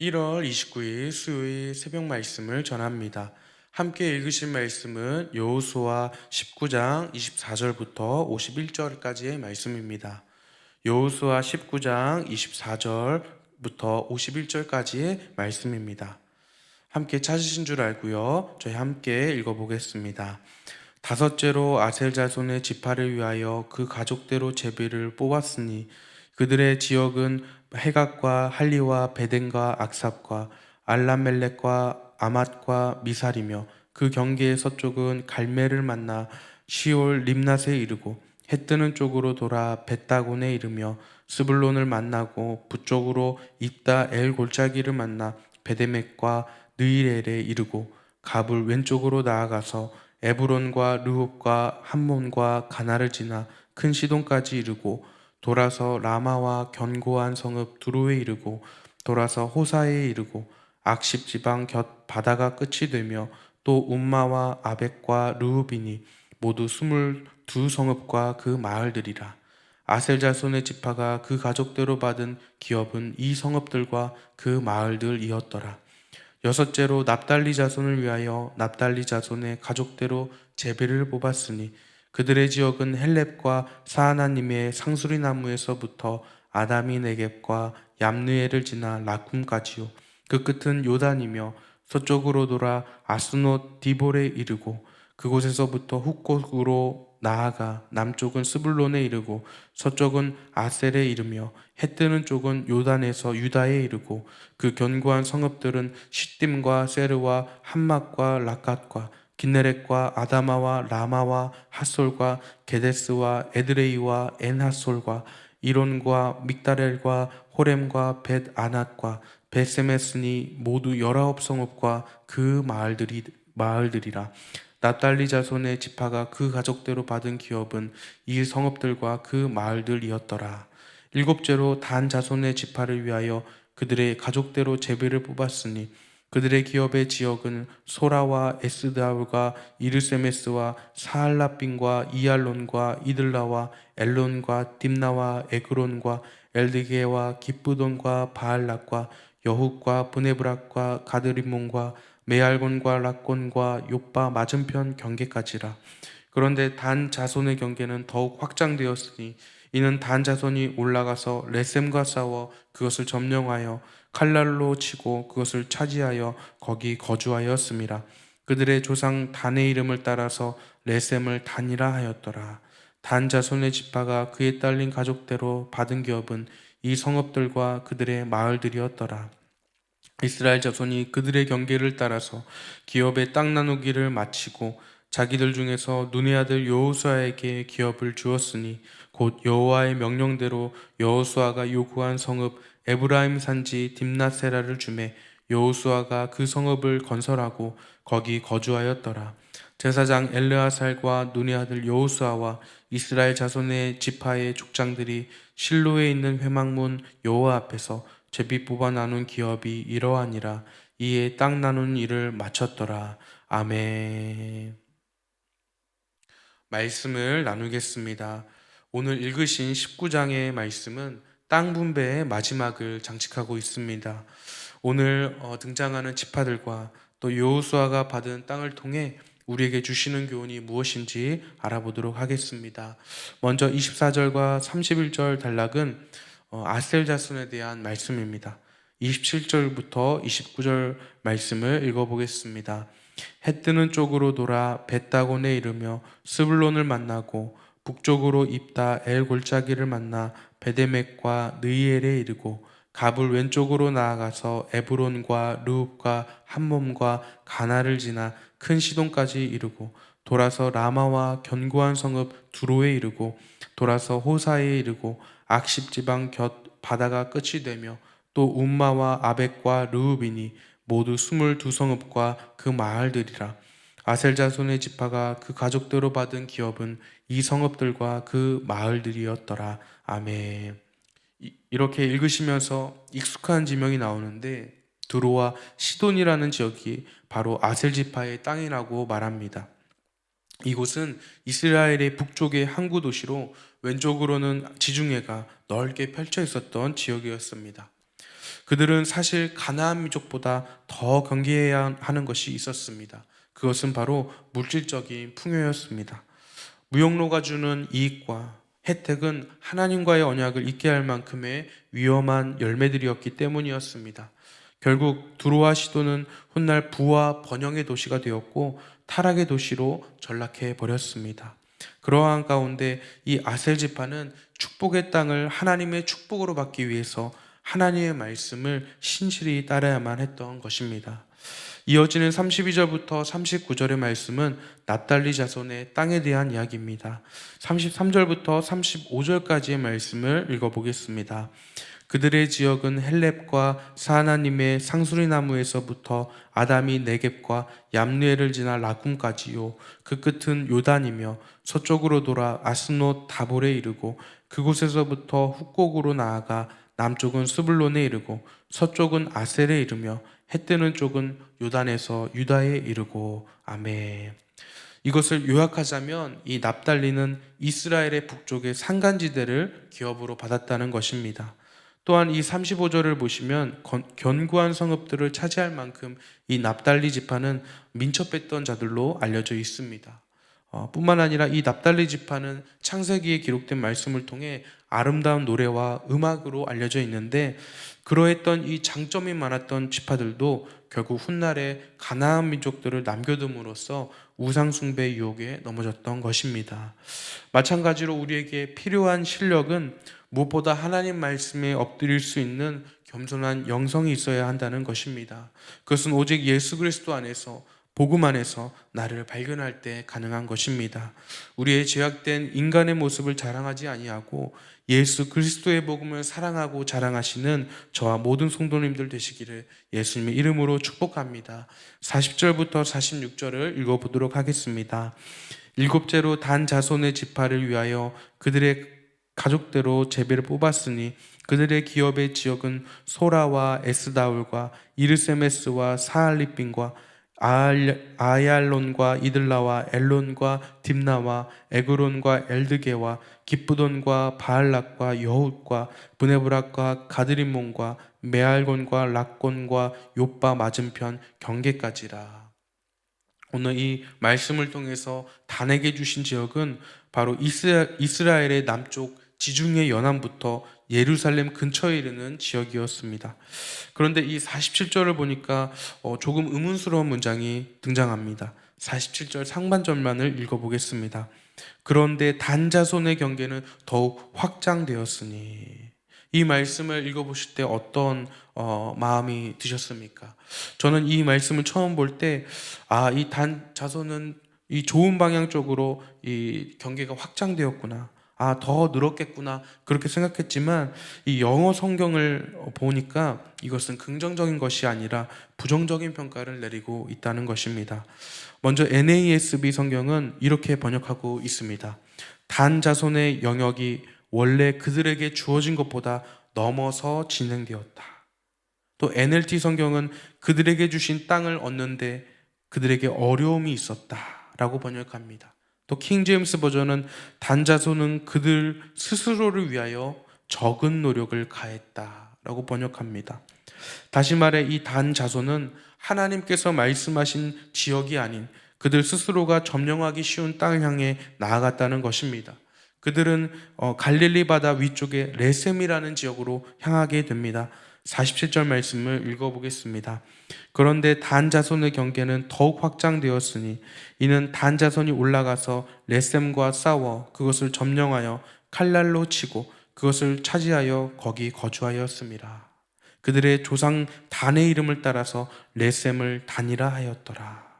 1월 29일 수요일 새벽 말씀을 전합니다. 함께 읽으실 말씀은 여호수아 19장 24절부터 51절까지의 말씀입니다. 여호수아 19장 24절부터 51절까지의 말씀입니다. 함께 찾으신 줄 알고요. 저희 함께 읽어보겠습니다. 다섯째로 아셀 자손의 지파를 위하여 그 가족대로 제비를 뽑았으니 그들의 지역은 해각과 할리와 베덴과 악삽과 알람멜렉과 아맛과 미살이며 그 경계의 서쪽은 갈멜을 만나 시올 림낫에 이르고 해 뜨는 쪽으로 돌아 벳다곤에 이르며 스불론을 만나고 북쪽으로 입다 엘 골짜기를 만나 베데맥과 느이렐에 이르고 갑을 왼쪽으로 나아가서 에브론과 르홉과 함몬과 가나를 지나 큰 시돈까지 이르고 돌아서 라마와 견고한 성읍 두로에 이르고 돌아서 호사에 이르고 악십 지방 곁 바다가 끝이 되며 또 움마와 아벡과 르우빈이 모두 스물 두 성읍과 그 마을들이라. 아셀 자손의 지파가 그 가족대로 받은 기업은 이 성읍들과 그 마을들이었더라. 여섯째로 납달리 자손을 위하여 납달리 자손의 가족대로 제비를 뽑았으니 그들의 지역은 헬렙과 사하나님의 상수리 나무에서부터 아다미 네겝과 얌느에를 지나 라쿰까지요. 그 끝은 요단이며 서쪽으로 돌아 아스노 디볼에 이르고 그곳에서부터 훅곡으로 나아가 남쪽은 스불론에 이르고 서쪽은 아셀에 이르며 해 뜨는 쪽은 요단에서 유다에 이르고 그 견고한 성읍들은 시딤과 세르와 함막과 라갓과 긴네렛과 아다마와 라마와 핫솔과 게데스와 에드레이와 엔핫솔과 이론과 믹다렐과 호렘과 벳 아낫과 베세메스니 모두 열아홉 성읍과 그 마을들이 마을들이라 납달리 자손의 지파가 그 가족대로 받은 기업은 이 성읍들과 그 마을들이었더라. 일곱째로 단 자손의 지파를 위하여 그들의 가족대로 제비를 뽑았으니 그들의 기업의 지역은 소라와 에스다울과 이르세메스와 사할라빈과 이알론과 이들라와 엘론과 딥나와 에그론과 엘드게와 기쁘돈과 바알락과 여훗과 브네브락과 가드리몬과 메알곤과 락곤과 요빠 맞은편 경계까지라. 그런데 단 자손의 경계는 더욱 확장되었으니 이는 단 자손이 올라가서 레셈과 싸워 그것을 점령하여 칼날로 치고 그것을 차지하여 거기 거주하였음이라. 그들의 조상 단의 이름을 따라서 레셈을 단이라 하였더라. 단 자손의 지파가 그에 딸린 가족대로 받은 기업은 이 성읍들과 그들의 마을들이었더라. 이스라엘 자손이 그들의 경계를 따라서 기업의 땅 나누기를 마치고 자기들 중에서 눈의 아들 여호수아에게 기업을 주었으니 곧 여호와의 명령대로 여호수아가 요구한 성읍 에브라임 산지 딥나세라를 주매 여호수아가 그 성읍을 건설하고 거기 거주하였더라. 제사장 엘르아살과 눈의 아들 여호수아와 이스라엘 자손의 지파의 족장들이 실로에 있는 회막문 여호와 앞에서 제비 뽑아 나눈 기업이 이러하니라. 이에 땅 나눈 일을 마쳤더라. 아멘. 말씀을 나누겠습니다. 오늘 읽으신 19장의 말씀은 땅 분배의 마지막을 장식하고 있습니다 오늘 어, 등장하는 지파들과 또 여호수아가 받은 땅을 통해 우리에게 주시는 교훈이 무엇인지 알아보도록 하겠습니다. 먼저 24절과 31절 단락은 어, 아셀 자손에 대한 말씀입니다. 27절부터 29절 말씀을 읽어보겠습니다. 해 뜨는 쪽으로 돌아 벳다곤에 이르며 스불론을 만나고 북쪽으로 입다 엘 골짜기를 만나 베데맥과 느이엘에 이르고 갑을 왼쪽으로 나아가서 에브론과 르웁과 함몸과 가나를 지나 큰 시돈까지 이르고 돌아서 라마와 견고한 성읍 두로에 이르고 돌아서 호사에 이르고 악십 지방 곁 바다가 끝이 되며 또 움마와 아벡과 르우빈이 모두 스물두 성읍과 그 마을들이라 아셀 자손의 지파가 그 가족대로 받은 기업은 이 성읍들과 그 마을들이었더라 아멘. 이- 이렇게 읽으시면서 익숙한 지명이 나오는데 두로와 시돈이라는 지역이 바로 아셀 지파의 땅이라고 말합니다. 이곳은 이스라엘의 북쪽의 항구 도시로 왼쪽으로는 지중해가 넓게 펼쳐 있었던 지역이었습니다. 그들은 사실 가나안 민족보다 더 경계해야 하는 것이 있었습니다. 그것은 바로 물질적인 풍요였습니다. 무역로가 주는 이익과 혜택은 하나님과의 언약을 잊게 할 만큼의 위험한 열매들이었기 때문이었습니다. 결국 두로와 시도는 훗날 부와 번영의 도시가 되었고 타락의 도시로 전락해 버렸습니다. 그러한 가운데 이 아셀 지파는 축복의 땅을 하나님의 축복으로 받기 위해서 하나님의 말씀을 신실히 따라야만 했던 것입니다. 이어지는 32절부터 39절의 말씀은 납달리 자손의 땅에 대한 이야기입니다. 33절부터 35절까지의 말씀을 읽어보겠습니다. 그들의 지역은 헬렙과 사하나님의 상수리 나무에서부터 아담이 네겝과 얌누에를 지나 라쿰까지요. 그 끝은 요단이며 서쪽으로 돌아 아스노 다볼에 이르고 그곳에서부터 훅곡으로 나아가 남쪽은 스불론에 이르고 서쪽은 아셀에 이르며 해 뜨는 쪽은 요단에서 유다에 이르고 아멘. 이것을 요약하자면 이 납달리는 이스라엘의 북쪽의 산간지대를 기업으로 받았다는 것입니다. 또한 이 35절을 보시면 건- 견고한 성읍들을 차지할 만큼 이 납달리 지파는 민첩했던 자들로 알려져 있습니다. 어, 뿐만 아니라 이 납달리 지파는 창세기에 기록된 말씀을 통해 아름다운 노래와 음악으로 알려져 있는데 그러했던 이 장점이 많았던 지파들도 결국 훗날에 가나안 민족들을 남겨둠으로써 우상 숭배 유혹에 넘어졌던 것입니다. 마찬가지로 우리에게 필요한 실력은 무엇보다 하나님 말씀에 엎드릴 수 있는 겸손한 영성이 있어야 한다는 것입니다. 그것은 오직 예수 그리스도 안에서 복음 안에서 나를 발견할 때 가능한 것입니다. 우리의 죄악된 인간의 모습을 자랑하지 아니하고 예수 그리스도의 복음을 사랑하고 자랑하시는 저와 모든 성도님들 되시기를 예수님의 이름으로 축복합니다. 40절부터 46절을 읽어보도록 하겠습니다. 일곱째로 단 자손의 지파를 위하여 그들의 가족대로 제비를 뽑았으니 그들의 기업의 지역은 소라와 에스다울과 이르세메스와 사알리빈과 아얄론과 이들라와 엘론과 딥나와 에그론과 엘드게와 기쁘돈과 바알락과 여훗과 브네브락과 가드림몬과 메알곤과 락곤과 요빠 맞은편 경계까지라. 오늘 이 말씀을 통해서 단에게 주신 지역은 바로 이스라, 이스라엘의 남쪽 지중해 연안부터 예루살렘 근처에 이르는 지역이었습니다. 그런데 이 47절을 보니까 어, 조금 의문스러운 문장이 등장합니다. 47절 상반절만을 읽어보겠습니다. 그런데 단자손의 경계는 더욱 확장되었으니 이 말씀을 읽어보실 때 어떤 어, 마음이 드셨습니까? 저는 이 말씀을 처음 볼 때 아, 이 단 자손은 이 좋은 방향 쪽으로 이 경계가 확장되었구나. 아, 더 늘었겠구나. 그렇게 생각했지만 이 영어 성경을 보니까 이것은 긍정적인 것이 아니라 부정적인 평가를 내리고 있다는 것입니다. 먼저 NASB 성경은 이렇게 번역하고 있습니다. 단 자손의 영역이 원래 그들에게 주어진 것보다 넘어서 진행되었다. 또 NLT 성경은 그들에게 주신 땅을 얻는데 그들에게 어려움이 있었다 라고 번역합니다. 또 킹제임스 버전은 단자손은 그들 스스로를 위하여 적은 노력을 가했다라고 번역합니다. 다시 말해 이 단자손은 하나님께서 말씀하신 지역이 아닌 그들 스스로가 점령하기 쉬운 땅을 향해 나아갔다는 것입니다. 그들은 어, 갈릴리 바다 위쪽의 레셈이라는 지역으로 향하게 됩니다. 47절 말씀을 읽어보겠습니다. 그런데 단 자손의 경계는 더욱 확장되었으니 이는 단 자손이 올라가서 레셈과 싸워 그것을 점령하여 칼날로 치고 그것을 차지하여 거기 거주하였습니다. 그들의 조상 단의 이름을 따라서 레셈을 단이라 하였더라.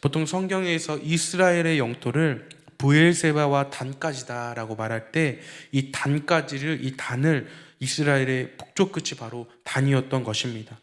보통 성경에서 이스라엘의 영토를 부엘세바와 단까지다라고 말할 때 이 단까지를 이 단을 이스라엘의 북쪽 끝이 바로 단이었던 것입니다.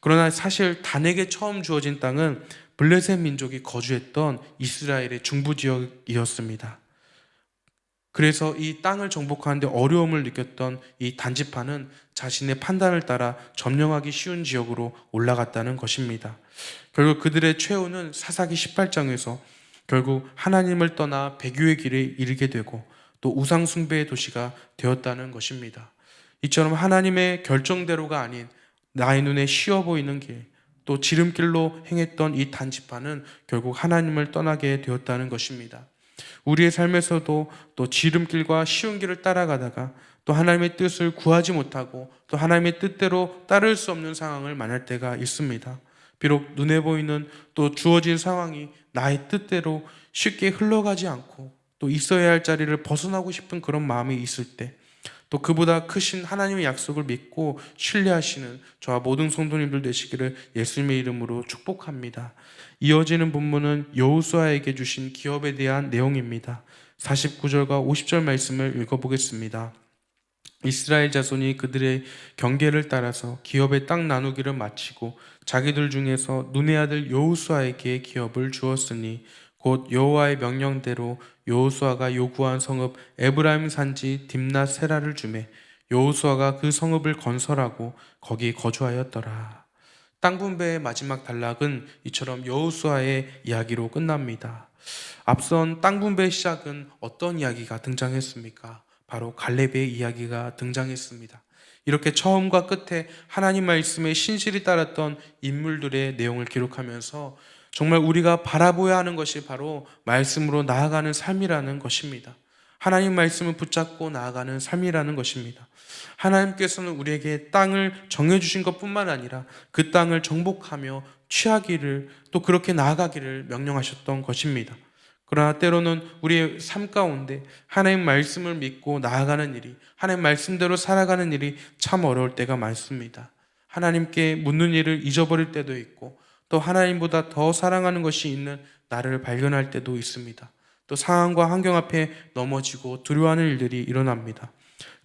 그러나 사실 단에게 처음 주어진 땅은 블레셋 민족이 거주했던 이스라엘의 중부 지역이었습니다. 그래서 이 땅을 정복하는데 어려움을 느꼈던 이 단지파는 자신의 판단을 따라 점령하기 쉬운 지역으로 올라갔다는 것입니다. 결국 그들의 최후는 사사기 18장에서 결국 하나님을 떠나 배교의 길에 이르게 되고 또 우상 숭배의 도시가 되었다는 것입니다. 이처럼 하나님의 결정대로가 아닌 나의 눈에 쉬워 보이는 길, 또 지름길로 행했던 이 단지파는 결국 하나님을 떠나게 되었다는 것입니다. 우리의 삶에서도 또 지름길과 쉬운 길을 따라가다가 또 하나님의 뜻을 구하지 못하고 또 하나님의 뜻대로 따를 수 없는 상황을 만날 때가 있습니다. 비록 눈에 보이는 또 주어진 상황이 나의 뜻대로 쉽게 흘러가지 않고 또 있어야 할 자리를 벗어나고 싶은 그런 마음이 있을 때 또 그보다 크신 하나님의 약속을 믿고 신뢰하시는 저와 모든 성도님들 되시기를 예수님의 이름으로 축복합니다. 이어지는 본문은 여호수아에게 주신 기업에 대한 내용입니다. 49절과 50절 말씀을 읽어보겠습니다. 이스라엘 자손이 그들의 경계를 따라서 기업의 땅 나누기를 마치고 자기들 중에서 눈의 아들 여호수아에게 기업을 주었으니 곧 여호와의 명령대로 여호수아가 요구한 성읍 에브라임 산지 딥나 세라를 주매 여호수아가 그 성읍을 건설하고 거기 거주하였더라. 땅 분배의 마지막 단락은 이처럼 여호수아의 이야기로 끝납니다. 앞선 땅 분배의 시작은 어떤 이야기가 등장했습니까? 바로 갈렙의 이야기가 등장했습니다. 이렇게 처음과 끝에 하나님 말씀에 신실히 따랐던 인물들의 내용을 기록하면서 정말 우리가 바라보아야 하는 것이 바로 말씀으로 나아가는 삶이라는 것입니다. 하나님 말씀을 붙잡고 나아가는 삶이라는 것입니다. 하나님께서는 우리에게 땅을 정해주신 것 뿐만 아니라 그 땅을 정복하며 취하기를 또 그렇게 나아가기를 명령하셨던 것입니다. 그러나 때로는 우리의 삶 가운데 하나님 말씀을 믿고 나아가는 일이, 하나님 말씀대로 살아가는 일이 참 어려울 때가 많습니다. 하나님께 묻는 일을 잊어버릴 때도 있고, 또 하나님보다 더 사랑하는 것이 있는 나를 발견할 때도 있습니다. 또 상황과 환경 앞에 넘어지고 두려워하는 일들이 일어납니다.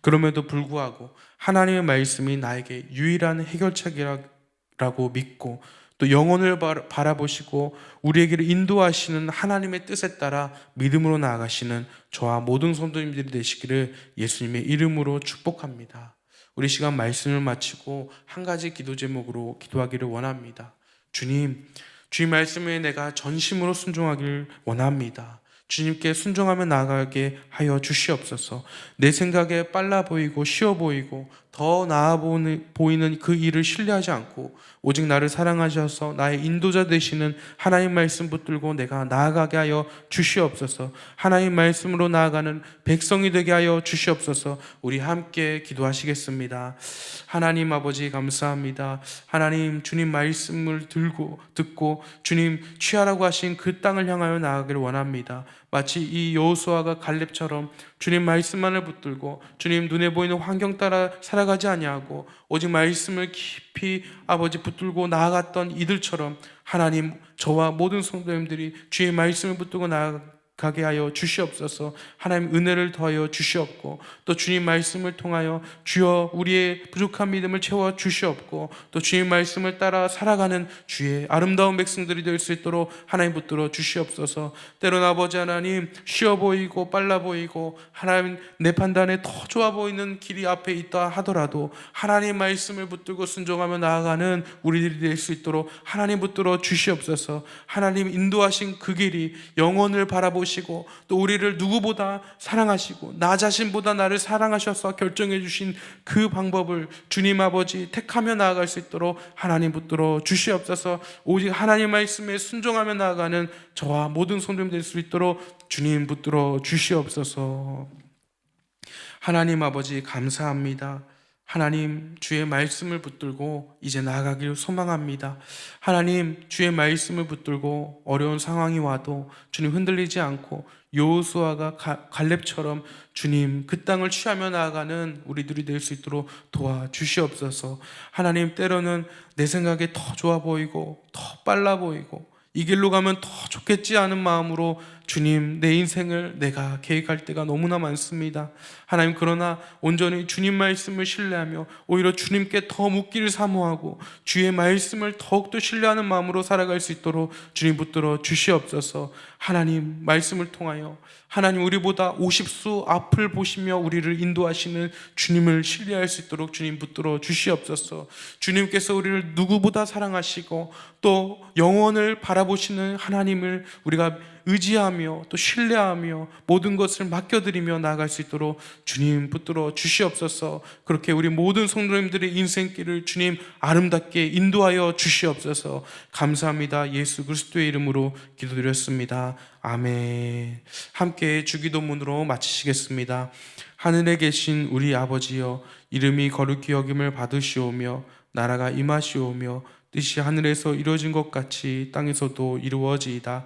그럼에도 불구하고 하나님의 말씀이 나에게 유일한 해결책이라고 믿고 또 영혼을 바라보시고 우리에게를 인도하시는 하나님의 뜻에 따라 믿음으로 나아가시는 저와 모든 성도님들이 되시기를 예수님의 이름으로 축복합니다. 우리 시간 말씀을 마치고 한 가지 기도 제목으로 기도하기를 원합니다. 주님, 주님 말씀에 내가 전심으로 순종하길 원합니다. 주님께 순종하며 나아가게 하여 주시옵소서. 내 생각에 빨라 보이고 쉬워 보이고 더 나아 보이는 그 일을 신뢰하지 않고 오직 나를 사랑하셔서 나의 인도자 되시는 하나님 말씀 붙들고 내가 나아가게 하여 주시옵소서. 하나님 말씀으로 나아가는 백성이 되게 하여 주시옵소서. 우리 함께 기도하시겠습니다. 하나님 아버지 감사합니다. 하나님 주님 말씀을 들고 듣고 주님 취하라고 하신 그 땅을 향하여 나아가기를 원합니다. 마치 이 여호수아가 갈렙처럼 주님 말씀만을 붙들고 주님 눈에 보이는 환경 따라 살아가지 아니하고 오직 말씀을 깊이 아버지 붙들고 나아갔던 이들처럼 하나님 저와 모든 성도님들이 주의 말씀을 붙들고 나아 가 게 하여 주시옵소서. 하나님 은혜를 더하여 주시옵고 또 주님 말씀을 통하여 주여 우리의 부족한 믿음을 채워 주시옵고 또 주님 말씀을 따라 살아가는 주의 아름다운 백성들이 될 수 있도록 하나님 붙들어 주시옵소서. 때론 아버지 하나님 쉬워 보이고 빨라 보이고 하나님 내 판단에 더 좋아 보이는 길이 앞에 있다 하더라도 하나님 말씀을 붙들고 순종하며 나아가는 우리들이 될 수 있도록 하나님 붙들어 주시옵소서. 하나님 인도하신 그 길이 영혼을 바라보 보시고 또 우리를 누구보다 사랑하시고 나 자신보다 나를 사랑하셔서 결정해 주신 그 방법을 주님 아버지 택하며 나아갈 수 있도록 하나님 붙들어 주시옵소서 오직 하나님 말씀에 순종하며 나아가는 저와 모든 성도님 될 수 있도록 주님 붙들어 주시옵소서 하나님 아버지 감사합니다. 하나님 주의 말씀을 붙들고 이제 나아가기를 소망합니다. 하나님 주의 말씀을 붙들고 어려운 상황이 와도 주님 흔들리지 않고 여호수아가 갈렙처럼 주님 그 땅을 취하며 나아가는 우리들이 될 수 있도록 도와 주시옵소서. 하나님 때로는 내 생각에 더 좋아 보이고 더 빨라 보이고 이 길로 가면 더 좋겠지 않은 마음으로 주님, 내 인생을 내가 계획할 때가 너무나 많습니다. 하나님, 그러나 온전히 주님 말씀을 신뢰하며 오히려 주님께 더 묻기를 사모하고 주의 말씀을 더욱더 신뢰하는 마음으로 살아갈 수 있도록 주님 붙들어 주시옵소서 하나님, 말씀을 통하여 하나님, 우리보다 오십수 앞을 보시며 우리를 인도하시는 주님을 신뢰할 수 있도록 주님 붙들어 주시옵소서 주님께서 우리를 누구보다 사랑하시고 또 영원을 바라보시는 하나님을 우리가 의지하며 또 신뢰하며 모든 것을 맡겨드리며 나아갈 수 있도록 주님 붙들어 주시옵소서. 그렇게 우리 모든 성도님들의 인생길을 주님 아름답게 인도하여 주시옵소서. 감사합니다. 예수 그리스도의 이름으로 기도드렸습니다. 아멘. 함께 주기도문으로 마치시겠습니다. 하늘에 계신 우리 아버지여 이름이 거룩히 여김을 받으시오며 나라가 임하시오며 뜻이 하늘에서 이루어진 것 같이 땅에서도 이루어지이다.